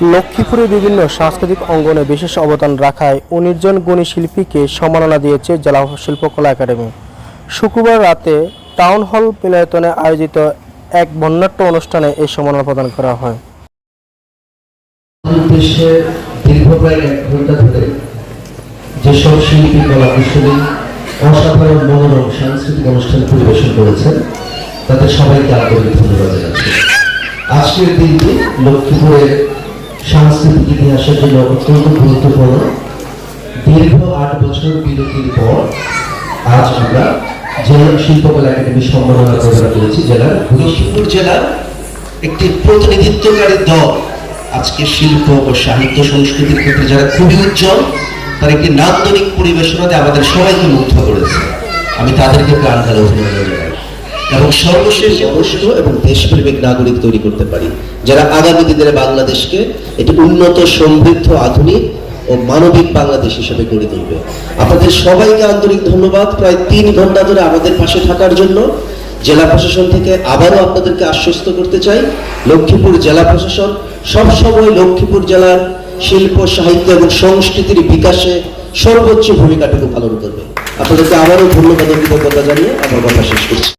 লক্ষ্মীপুরে বিভিন্ন সাংস্কৃতিক অঙ্গনে বিশেষ অবদান রাখায় উনিশ জন গুণী শিল্পীকে সম্মাননা দিয়েছে জেলা শিল্পকলা একাডেমি। শুক্রবার রাতে টাউন হল মিলনায়তনে আয়োজিত এক বর্ণাঢ্য অনুষ্ঠানে এই সম্মাননা প্রদান করা হয়। যেসব শিল্পী, কলা কুশলী অসাধারণ মনোরম সাংস্কৃতিক অনুষ্ঠান পরিবেশন করেছেন সবাইকে ধন্যবাদ জানাচ্ছি। আজকের দিনটি লক্ষ্মীপুরের সাংস্কৃতিক ইতিহাসের জন্য অত্যন্ত গুরুত্বপূর্ণ, দীর্ঘ আট বছর বিরতির পর আজ আমরা জেলা শিল্পকলা একাডেমি সম্মাননা প্রদান করেছি, জেলার লক্ষ্মীপুর জেলার একটি প্রতিনিধিত্বকারী দল। আজকে শিল্প ও সাহিত্য সংস্কৃতির ক্ষেত্রে যারা খুবই উজ্জ্বল, তার একটি নান্দনিক পরিবেশনাতে আমাদের সবাইকে মুগ্ধ করেছে। আমি তাদেরকে প্রাণ ঢালা অভিনন্দন জানাই। এবং সর্বশেষ অবস্থ এবং দেশপ্রেমিক নাগরিক তৈরি করতে পারি, যারা আগামী দিনের বাংলাদেশকে একটি উন্নত, সমৃদ্ধ, আধুনিক ও মানবিক বাংলাদেশ হিসেবে গড়ে তুলবে। আপনাদের সবাইকে আন্তরিক ধন্যবাদ। প্রায় তিন ঘণ্টা ধরে আমাদের পাশে থাকার জন্য জেলা প্রশাসন থেকে আবারও আপনাদেরকে আশ্বস্ত করতে চাই। লক্ষ্মীপুর জেলা প্রশাসন সবসময় লক্ষ্মীপুর জেলার শিল্প, সাহিত্য এবং সংস্কৃতির বিকাশে সর্বোচ্চ ভূমিকাটুকু পালন করবে। আপনাদেরকে আবারও ধন্যবাদ কৃতজ্ঞতা জানিয়ে আমার কথা শেষ করছি।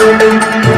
Música